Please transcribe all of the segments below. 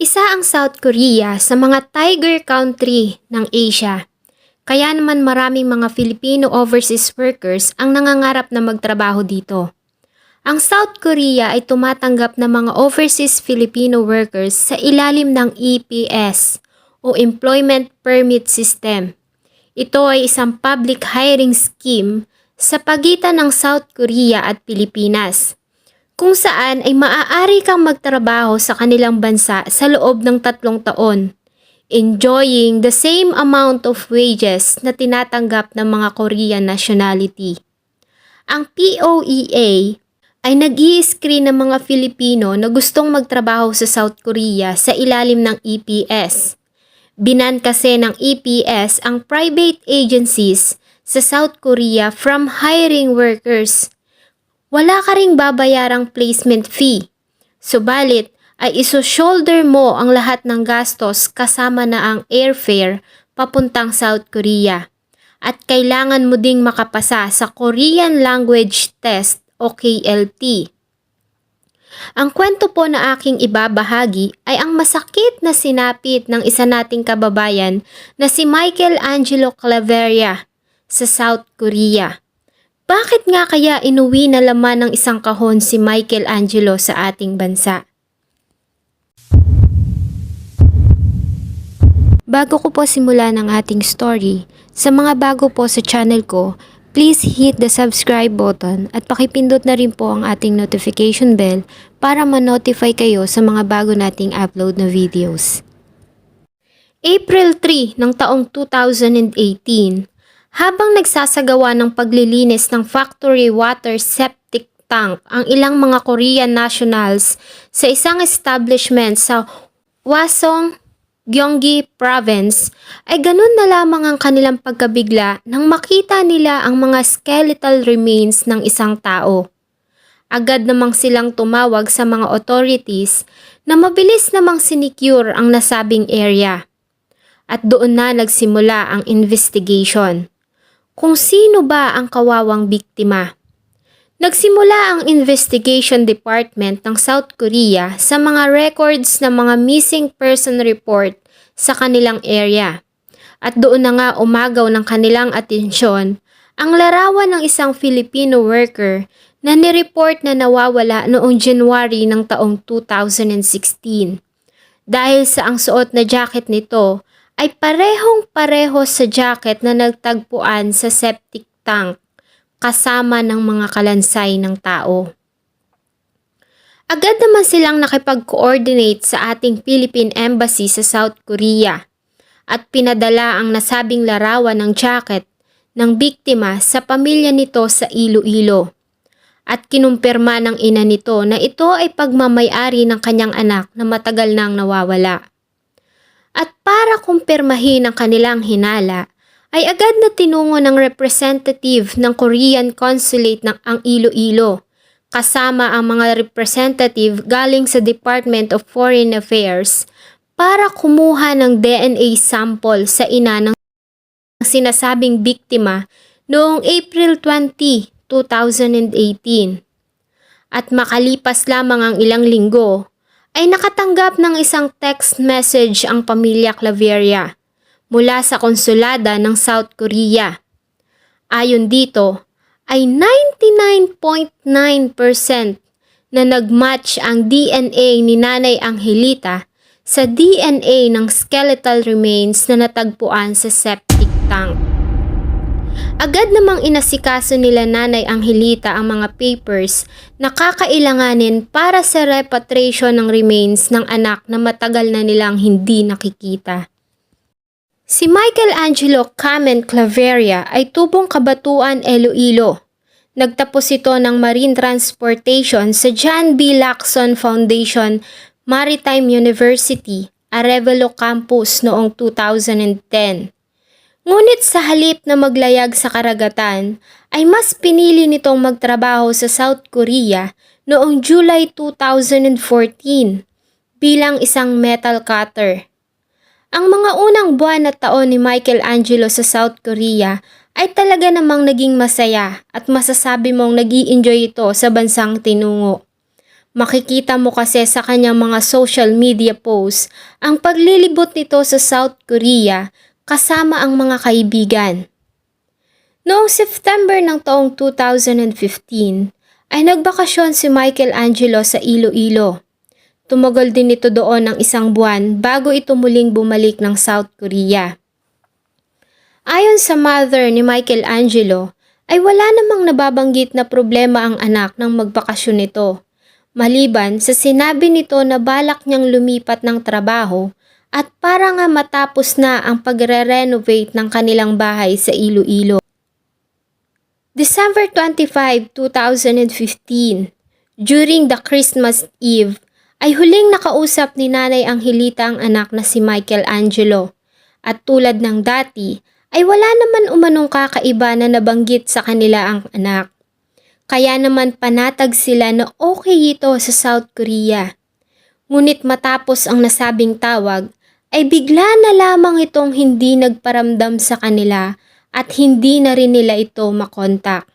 Isa ang South Korea sa mga tiger country ng Asia. Kaya naman maraming mga Filipino overseas workers ang nangangarap na magtrabaho dito. Ang South Korea ay tumatanggap ng mga overseas Filipino workers sa ilalim ng EPS o Employment Permit System. Ito ay isang public hiring scheme sa pagitan ng South Korea at Pilipinas kung saan ay maaari kang magtrabaho sa kanilang bansa sa loob ng tatlong taon, enjoying the same amount of wages na tinatanggap ng mga Korean nationality. Ang POEA ay nag screen ng mga Filipino na gustong magtrabaho sa South Korea sa ilalim ng EPS. Binan kasi ng EPS ang private agencies sa South Korea from hiring workers wala ka ring babayarang placement fee. Subalit, ay iso-shoulder mo ang lahat ng gastos kasama na ang airfare papuntang South Korea. At kailangan mo ding makapasa sa Korean Language Test o KLT. Ang kwento po na aking ibabahagi ay ang masakit na sinapit ng isa nating kababayan na si Michael Angelo Claveria sa South Korea. Bakit nga kaya inuwi na laman ng isang kahon si Michael Angelo sa ating bansa? Bago ko po simula ng ating story, sa mga bago po sa channel ko, please hit the subscribe button at pakipindot na rin po ang ating notification bell para ma-notify kayo sa mga bago nating upload na videos. April 3 ng taong 2018, habang nagsasagawa ng paglilinis ng factory water septic tank ang ilang mga Korean nationals sa isang establishment sa Hwasong, Gyeonggi Province, ay ganun na lamang ang kanilang pagkabigla nang makita nila ang mga skeletal remains ng isang tao. Agad namang silang tumawag sa mga authorities na mabilis namang sinicure ang nasabing area. At doon na nagsimula ang investigation kung sino ba ang kawawang biktima. Nagsimula ang investigation department ng South Korea sa mga records ng mga missing person report sa kanilang area. At doon na nga umagaw ng kanilang atensyon ang larawan ng isang Filipino worker na nireport na nawawala noong January ng taong 2016. Dahil sa ang suot na jacket nito ay parehong pareho sa jacket na nagtagpuan sa septic tank kasama ng mga kalansay ng tao. Agad naman silang nakipag-coordinate sa ating Philippine Embassy sa South Korea at pinadala ang nasabing larawan ng jacket ng biktima sa pamilya nito sa Iloilo. At kinumpirma ng ina nito na ito ay pagmamayari ng kanyang anak na matagal nang nawawala. At para kumpirmahin ang kanilang hinala, ay agad na tinungo ng representative ng Korean Consulate ng ang Iloilo, kasama ang mga representative galing sa Department of Foreign Affairs para kumuha ng DNA sample sa ina ng sinasabing biktima noong April 20, 2018. At makalipas lamang ang ilang linggo, ay nakatanggap ng isang text message ang pamilya Claveria mula sa konsulada ng South Korea. Ayon dito, ay 99.9% na nagmatch ang DNA ni Nanay Angelita sa DNA ng skeletal remains na natagpuan sa septic tank. Agad namang inasikaso nila Nanay Angelita ang mga papers na kakailanganin para sa repatriation ng remains ng anak na matagal na nilang hindi nakikita. Si Michael Angelo Camen Claveria ay tubong kabatuan Iloilo. Nagtapos ito ng Marine Transportation sa John B. Lacson Foundation Maritime University, Arevalo Campus noong 2010. Ngunit sa halip na maglayag sa karagatan, ay mas pinili nitong magtrabaho sa South Korea noong July 2014 bilang isang metal cutter. Ang mga unang buwan at taon ni Michael Angelo sa South Korea ay talaga namang naging masaya at masasabi mong nag enjoy ito sa bansang tinungo. Makikita mo kasi sa kanyang mga social media posts ang paglilibot nito sa South Korea kasama ang mga kaibigan. Noong September ng taong 2015 ay nagbakasyon si Michelangelo sa Iloilo. Tumagal din ito doon ng isang buwan bago ito muling bumalik ng South Korea. Ayon sa mother ni Michelangelo, ay wala namang nababanggit na problema ang anak nang magbakasyon nito. Maliban sa sinabi nito na balak niyang lumipat ng trabaho at para nga matapos na ang pagre-renovate ng kanilang bahay sa Iloilo. December 25, 2015, during the Christmas Eve, ay huling nakausap ni Nanay Angelita ang anak na si Michelangelo. At tulad ng dati, ay wala naman umanong kakaiba na nabanggit sa kanila ang anak. Kaya naman panatag sila na okay ito sa South Korea. Ngunit matapos ang nasabing tawag, ay bigla na lamang itong hindi nagparamdam sa kanila at hindi na rin nila ito makontak.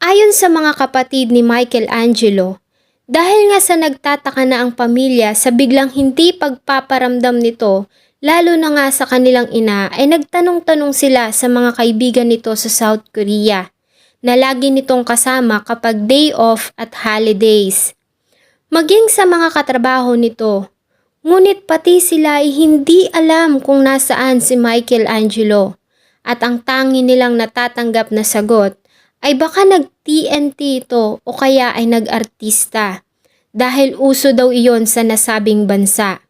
Ayon sa mga kapatid ni Michelangelo, dahil nga sa nagtataka na ang pamilya sa biglang hindi pagpaparamdam nito, lalo na nga sa kanilang ina, ay nagtanong-tanong sila sa mga kaibigan nito sa South Korea na lagi nitong kasama kapag day off at holidays. Maging sa mga katrabaho nito, ngunit pati sila ay hindi alam kung nasaan si Michelangelo at ang tangi nilang natatanggap na sagot ay baka nag-TNT ito o kaya ay nag-artista dahil uso daw iyon sa nasabing bansa.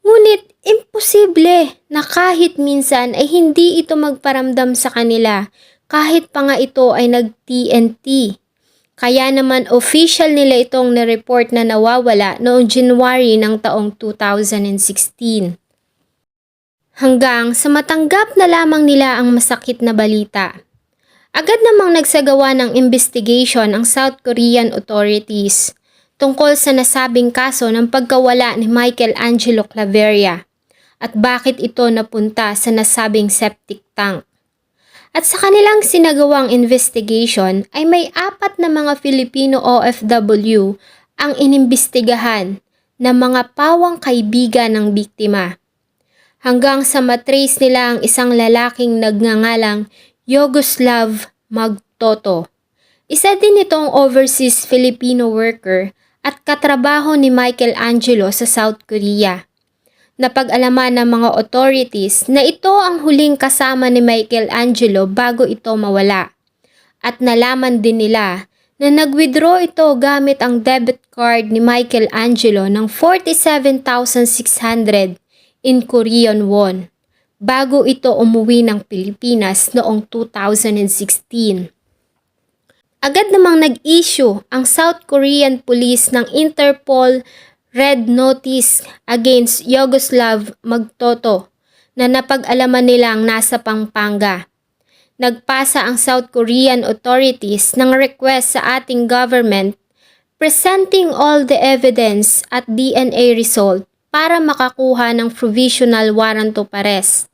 Ngunit imposible na kahit minsan ay hindi ito magparamdam sa kanila kahit pa nga ito ay nag-TNT. Kaya naman official nila itong na-report na nawawala noong January ng taong 2016. Hanggang sa matanggap na lamang nila ang masakit na balita. Agad namang nagsagawa ng investigation ang South Korean authorities tungkol sa nasabing kaso ng pagkawala ni Michelangelo Claveria at bakit ito napunta sa nasabing septic tank. At sa kanilang sinagawang investigation ay may apat na mga Filipino OFW ang inimbestigahan na mga pawang kaibigan ng biktima. Hanggang sa matrace nila ang isang lalaking nagngangalang Yugoslav Magtoto. Isa din itong overseas Filipino worker at katrabaho ni Michelangelo sa South Korea. Napag-alaman ng mga authorities na ito ang huling kasama ni Michelangelo bago ito mawala. At nalaman din nila na nag-withdraw ito gamit ang debit card ni Michelangelo ng 47,600 in Korean won bago ito umuwi ng Pilipinas noong 2016. Agad namang nag-issue ang South Korean police ng Interpol Red Notice against Yugoslav Magtoto na napag-alaman nilang nasa Pampanga. Nagpasa ang South Korean authorities ng request sa ating government presenting all the evidence at DNA result para makakuha ng provisional warrant of arrest.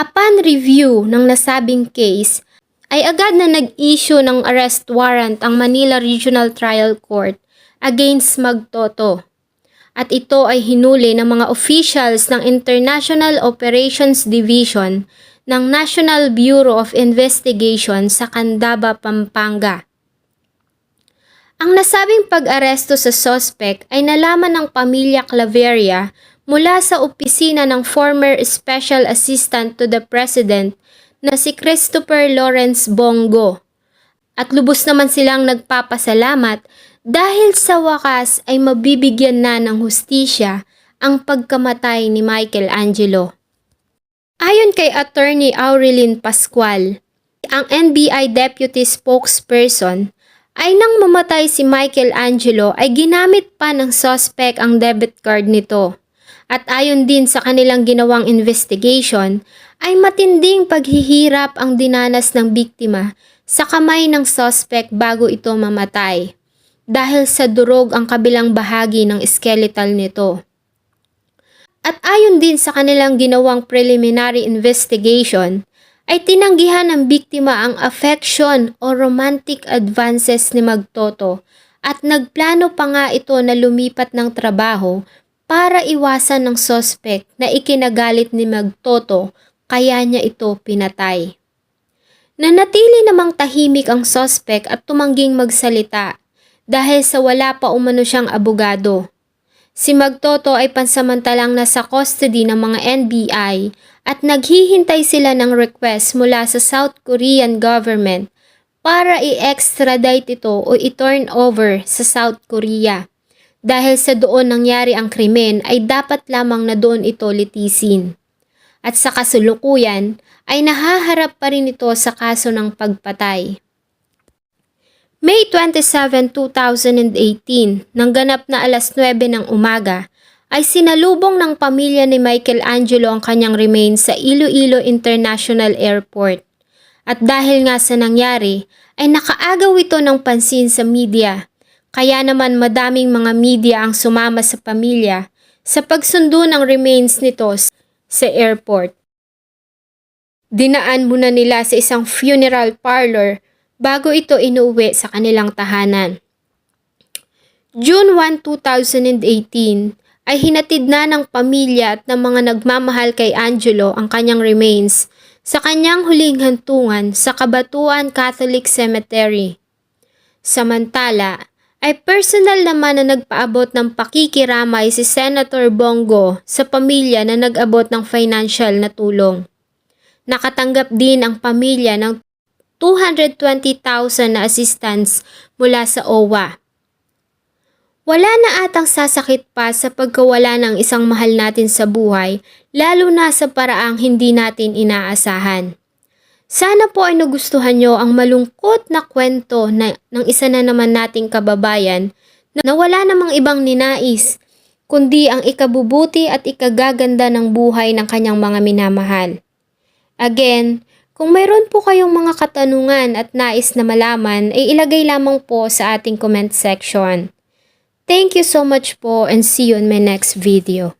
Upon review ng nasabing case, ay agad na nag-issue ng arrest warrant ang Manila Regional Trial Court against Magtoto. At ito ay hinuli ng mga officials ng International Operations Division ng National Bureau of Investigation sa Candaba, Pampanga. Ang nasabing pag-aresto sa sospek ay nalaman ng pamilya Claveria mula sa opisina ng former Special Assistant to the President na si Christopher Lawrence Bongo. At lubos naman silang nagpapasalamat dahil sa wakas ay mabibigyan na ng hustisya ang pagkamatay ni Michelangelo. Ayon kay Attorney Aurelin Pascual, ang NBI Deputy Spokesperson, ay nang mamatay si Michelangelo ay ginamit pa ng suspect ang debit card nito. At ayon din sa kanilang ginawang investigation, ay matinding paghihirap ang dinanas ng biktima sa kamay ng suspect bago ito mamatay dahil sa durog ang kabilang bahagi ng skeletal nito. At ayon din sa kanilang ginawang preliminary investigation, ay tinanggihan ng biktima ang affection o romantic advances ni Magtoto at nagplano pa nga ito na lumipat ng trabaho para iwasan ng sospek na ikinagalit ni Magtoto kaya niya ito pinatay. Nanatili namang tahimik ang sospek at tumangging magsalita dahil sa wala pa umano siyang abogado. Si Magtoto ay pansamantalang nasa custody ng mga NBI at naghihintay sila ng request mula sa South Korean government para i-extradite ito o i-turn over sa South Korea. Dahil sa doon nangyari ang krimen ay dapat lamang na doon ito litisin. At sa kasulukuyan ay nahaharap pa rin ito sa kaso ng pagpatay. May 27, 2018, nang ganap na alas 9 ng umaga, ay sinalubong ng pamilya ni Michelangelo ang kanyang remains sa Iloilo International Airport. At dahil nga sa nangyari, ay nakaagaw ito ng pansin sa media. Kaya naman madaming mga media ang sumama sa pamilya sa pagsundo ng remains nito sa airport. Dinaan muna nila sa isang funeral parlor bago ito inuwi sa kanilang tahanan. June 1, 2018 ay hinatid na ng pamilya at ng mga nagmamahal kay Angelo ang kanyang remains sa kanyang huling hantungan sa Kabatuan Catholic Cemetery. Samantala, ay personal naman na nagpaabot ng pakikiramay si Senator Bongo sa pamilya na nag-abot ng financial na tulong. Nakatanggap din ang pamilya ng 220,000 na assistance mula sa OWA. Wala na atang sasakit pa sa pagkawala ng isang mahal natin sa buhay, lalo na sa paraang hindi natin inaasahan. Sana po ay nagustuhan nyo ang malungkot na kwento na, ng isa na naman nating kababayan na wala namang ibang ninais, kundi ang ikabubuti at ikagaganda ng buhay ng kanyang mga minamahal. Again, kung mayroon po kayong mga katanungan at nais na malaman, ay ilagay lamang po sa ating comment section. Thank you so much po and see you in my next video.